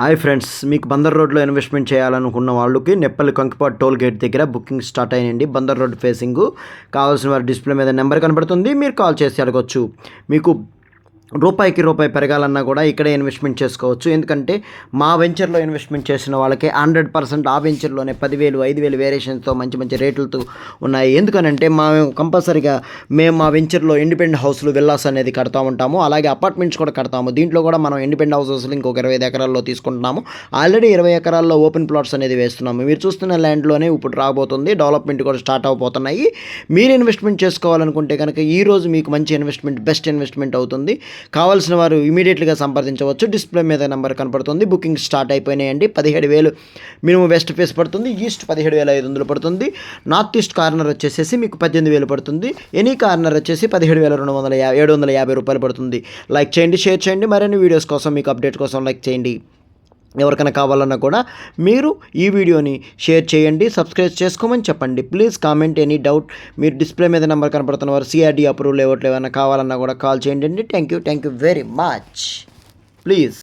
Hi friends మీకు బందర్ రోడ్లో investment చేయాలనుకున్న వాళ్ళకి నెప్పల్లి కంకిపాట్ టోల్ గేట్ దగ్గర booking start అయినండి. Bandar road facing. కావాల్సిన వారి డిస్ప్లే మీద నెంబర్ కనబడుతుంది. మీరు కాల్ చేసి అడగొచ్చు. మీకు రూపాయికి రూపాయి పెరగాలన్నా కూడా ఇక్కడే ఇన్వెస్ట్మెంట్ చేసుకోవచ్చు. ఎందుకంటే మా వెంచర్లో ఇన్వెస్ట్మెంట్ చేసిన వాళ్ళకి హండ్రెడ్ పర్సెంట్ ఆ వెంచర్లోనే పదివేలు ఐదు వేలు వేరియేషన్తో మంచి మంచి రేట్లతో ఉన్నాయి. ఎందుకనంటే మా కంపల్సరీగా మేము మా వెంచర్లో ఇండిపెండెంట్ హౌస్లు విల్లాస్ అనేది కడతా ఉంటాము. అలాగే అపార్ట్మెంట్స్ కూడా కడతాము. దీంట్లో కూడా మనం ఇండిపెండెంట్ హౌసెస్లు ఇంకొక ఇరవై ఐదు ఎకరాల్లో తీసుకుంటున్నాము. ఆల్రెడీ ఇరవై ఎకరాల్లో ఓపెన్ ప్లాట్స్ అనేది వేస్తున్నాము. మీరు చూస్తున్న ల్యాండ్లోనే ఇప్పుడు రాబోతుంది. డెవలప్మెంట్ కూడా స్టార్ట్ అవబోతున్నాయి. మీరు ఇన్వెస్ట్మెంట్ చేసుకోవాలనుకుంటే కనుక ఈరోజు మీకు మంచి ఇన్వెస్ట్మెంట్ బెస్ట్ ఇన్వెస్ట్మెంట్ అవుతుంది. కావాల్సిన వారు ఇమీడియట్గా సంప్రదించవచ్చు. డిస్ప్లే మీద నెంబర్ కనపడుతుంది. బుకింగ్ స్టార్ట్ అయిపోయినాయండి. పదిహేడు వేలు మినిమం వెస్ట్ ఫేస్ పడుతుంది. ఈస్ట్ పదిహేడు వేల ఐదు వందలు పడుతుంది. నార్త్ ఈస్ట్ కార్నర్ వచ్చేసేసి మీకు పద్దెనిమిది వేలు పడుతుంది. ఎనీ కార్నర్ వచ్చేసి పదిహేడు వేల రెండు వందల యా ఏడు వందల యాభై రూపాయలు పడుతుంది. లైక్ చేయండి షేర్ చేయండి. మరిన్ని వీడియోస్ కోసం మీకు అప్డేట్ కోసం లైక్ చేయండి. ఎవరికైనా కావాలన్నా కూడా మీరు ఈ వీడియోని షేర్ చేయండి సబ్స్క్రైబ్ చేసుకోమని చెప్పండి. ప్లీజ్ కామెంట్ ఎనీ డౌట్ మీరు డిస్ప్లే మీద నెంబర్ కనపడుతున్న వారు సిఆర్డీ అప్రూవల్ ఇవ్వట్లు ఏమైనా కావాలన్నా కూడా కాల్ చేయండి thank you thank you very much please